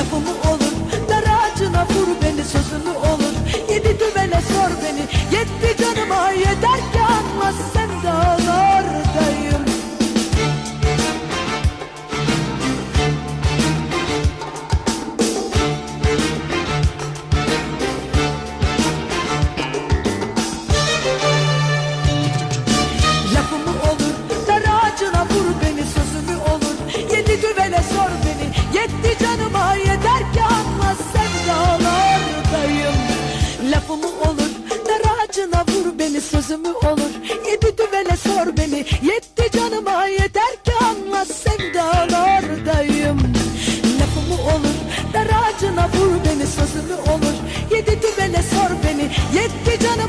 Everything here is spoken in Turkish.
Lafımı olur. Dar ağacına vur beni sözümü olur. Yedi düvele sor beni. Yetti canıma yeter ki anmaz. Sen dağlardayım Lafımı olur. Dar vur beni sözümü olur. Yedi düvele sor beni. Yetti canıma beni sözümü olur Yedi düvele sor beni. Yetti canıma yeter ki anla sevdan oradayım Lafımı olur dar ağacına vur beni. Sözümü olur Yedi düvele sor beni. Yetti canıma